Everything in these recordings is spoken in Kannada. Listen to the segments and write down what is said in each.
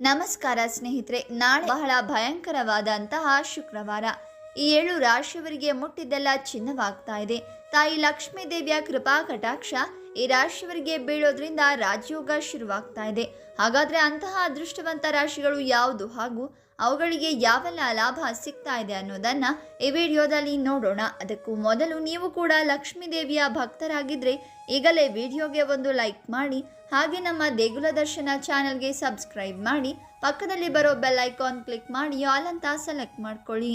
ನಮಸ್ಕಾರ ಸ್ನೇಹಿತರೆ, ನಾಳೆ ಬಹಳ ಭಯಂಕರವಾದಂತಹ ಶುಕ್ರವಾರ. ಈ ಏಳು ರಾಶಿಯವರಿಗೆ ಮುಟ್ಟಿದ್ದೆಲ್ಲ ಚಿನ್ನವಾಗ್ತಾ ಇದೆ. ತಾಯಿ ಲಕ್ಷ್ಮೀ ದೇವಿಯ ಕೃಪಾ ಕಟಾಕ್ಷ ಈ ರಾಶಿಯವರಿಗೆ ಬೀಳೋದ್ರಿಂದ ರಾಜಯೋಗ ಶುರುವಾಗ್ತಾ ಇದೆ. ಹಾಗಾದ್ರೆ ಅಂತಹ ಅದೃಷ್ಟವಂತ ರಾಶಿಗಳು ಯಾವುದು ಹಾಗೂ ಅವುಗಳಿಗೆ ಯಾವೆಲ್ಲ ಲಾಭ ಸಿಗ್ತಾ ಇದೆ ಅನ್ನೋದನ್ನ ಈ ವಿಡಿಯೋದಲ್ಲಿ ನೋಡೋಣ. ಅದಕ್ಕೂ ಮೊದಲು ನೀವು ಕೂಡ ಲಕ್ಷ್ಮೀ ದೇವಿಯ ಭಕ್ತರಾಗಿದ್ರೆ ಈಗಲೇ ವಿಡಿಯೋಗೆ ಒಂದು ಲೈಕ್ ಮಾಡಿ, ಹಾಗೆ ನಮ್ಮ ದೇಗುಲ ದರ್ಶನ ಚಾನೆಲ್ಗೆ ಸಬ್ಸ್ಕ್ರೈಬ್ ಮಾಡಿ, ಪಕ್ಕದಲ್ಲಿ ಬರೋ ಬೆಲ್ ಐಕಾನ್ ಕ್ಲಿಕ್ ಮಾಡಿ, ಆಲ್ ಅಂತ ಸೆಲೆಕ್ಟ್ ಮಾಡ್ಕೊಳ್ಳಿ.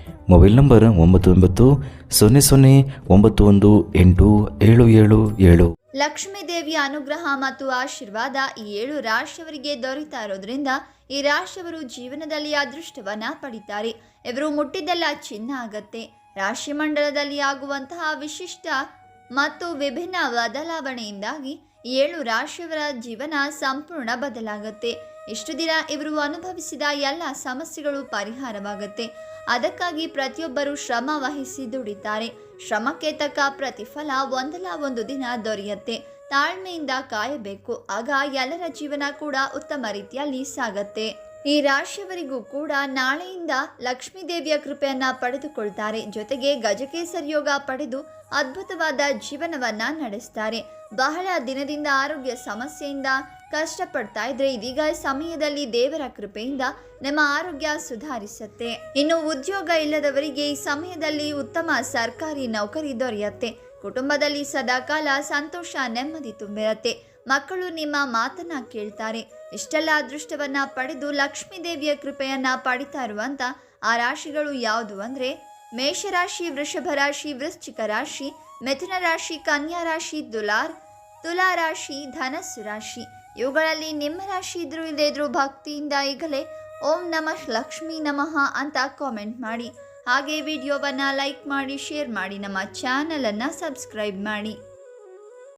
ಮೊಬೈಲ್ ನಂಬರ್ ಒಂಬತ್ತು ಒಂಬತ್ತು ಸೊನ್ನೆ ಸೊನ್ನೆ ಒಂಬತ್ತು ಒಂದು ಎಂಟು ಏಳು ಏಳು ಏಳು. ಲಕ್ಷ್ಮೀ ದೇವಿಯ ಅನುಗ್ರಹ ಮತ್ತು ಆಶೀರ್ವಾದ ಈ ಏಳು ರಾಶಿಯವರಿಗೆ ದೊರೀತಾ ಇರೋದ್ರಿಂದ ಈ ರಾಶಿಯವರು ಜೀವನದಲ್ಲಿ ಅದೃಷ್ಟವನ್ನ ಪಡಿತಾರೆ. ಇವರು ಮುಟ್ಟಿದ್ದೆಲ್ಲ ಚಿನ್ನ ಆಗತ್ತೆ. ರಾಶಿ ಮಂಡಲದಲ್ಲಿ ಆಗುವಂತಹ ವಿಶಿಷ್ಟ ಮತ್ತು ವಿಭಿನ್ನ ಬದಲಾವಣೆಯಿಂದಾಗಿ ಏಳು ರಾಶಿಯವರ ಜೀವನ ಸಂಪೂರ್ಣ ಬದಲಾಗತ್ತೆ. ಇಷ್ಟು ದಿನ ಇವರು ಅನುಭವಿಸಿದ ಎಲ್ಲ ಸಮಸ್ಯೆಗಳು ಪರಿಹಾರವಾಗುತ್ತೆ. ಅದಕ್ಕಾಗಿ ಪ್ರತಿಯೊಬ್ಬರು ಶ್ರಮ ವಹಿಸಿ ದುಡಿತಾರೆ. ಶ್ರಮಕ್ಕೆ ತಕ್ಕ ಪ್ರತಿಫಲ ಒಂದಲ್ಲ ಒಂದು ದಿನ ದೊರೆಯುತ್ತೆ. ತಾಳ್ಮೆಯಿಂದ ಕಾಯಬೇಕು. ಆಗ ಎಲ್ಲರ ಜೀವನ ಕೂಡ ಉತ್ತಮ ರೀತಿಯಲ್ಲಿ ಸಾಗತ್ತೆ. ಈ ರಾಶಿಯವರಿಗೂ ಕೂಡ ನಾಳೆಯಿಂದ ಲಕ್ಷ್ಮೀ ದೇವಿಯ ಕೃಪೆಯನ್ನ ಪಡೆದುಕೊಳ್ತಾರೆ. ಜೊತೆಗೆ ಗಜಕೇಸರಿ ಯೋಗ ಪಡೆದು ಅದ್ಭುತವಾದ ಜೀವನವನ್ನ ನಡೆಸ್ತಾರೆ. ಬಹಳ ದಿನದಿಂದ ಆರೋಗ್ಯ ಸಮಸ್ಯೆಯಿಂದ ಕಷ್ಟಪಡ್ತಾ ಇದ್ರೆ ಇದೀಗ ಸಮಯದಲ್ಲಿ ದೇವರ ಕೃಪೆಯಿಂದ ನಮ್ಮ ಆರೋಗ್ಯ ಸುಧಾರಿಸುತ್ತೆ. ಇನ್ನು ಉದ್ಯೋಗ ಇಲ್ಲದವರಿಗೆ ಈ ಸಮಯದಲ್ಲಿ ಉತ್ತಮ ಸರ್ಕಾರಿ ನೌಕರಿ ದೊರೆಯುತ್ತೆ. ಕುಟುಂಬದಲ್ಲಿ ಸದಾಕಾಲ ಸಂತೋಷ, ನೆಮ್ಮದಿ ತುಂಬಿರುತ್ತೆ. ಮಕ್ಕಳು ನಿಮ್ಮ ಮಾತನ್ನ ಕೇಳ್ತಾರೆ. ಇಷ್ಟೆಲ್ಲ ಅದೃಷ್ಟವನ್ನ ಪಡೆದು ಲಕ್ಷ್ಮೀ ದೇವಿಯ ಕೃಪೆಯನ್ನ ಪಡಿತಾ ಇರುವಂತ ಆ ರಾಶಿಗಳು ಯಾವುದು ಅಂದ್ರೆ ಮೇಷರಾಶಿ ವೃಷಭ ರಾಶಿ ವೃಶ್ಚಿಕ ರಾಶಿ ಮಿಥುನ ರಾಶಿ, ಕನ್ಯಾ ರಾಶಿ, ದುಲಾರ್, ತುಲಾ ರಾಶಿ, ಧನಸ್ಸು ರಾಶಿ. ಇವುಗಳಲ್ಲಿ ನಿಮ್ಮ ರಾಶಿ ಇದ್ರೂ ಇಲ್ಲದೇ ಇದ್ರೂ ಭಕ್ತಿಯಿಂದ ಈಗಲೇ ಓಂ ನಮಃ ಲಕ್ಷ್ಮೀ ನಮಃ ಅಂತ ಕಾಮೆಂಟ್ ಮಾಡಿ. ಹಾಗೆ ವಿಡಿಯೋವನ್ನು ಲೈಕ್ ಮಾಡಿ ಶೇರ್ ಮಾಡಿ. ನಮ್ಮ ಚಾನಲನ್ನು ಸಬ್ಸ್ಕ್ರೈಬ್ ಮಾಡಿ.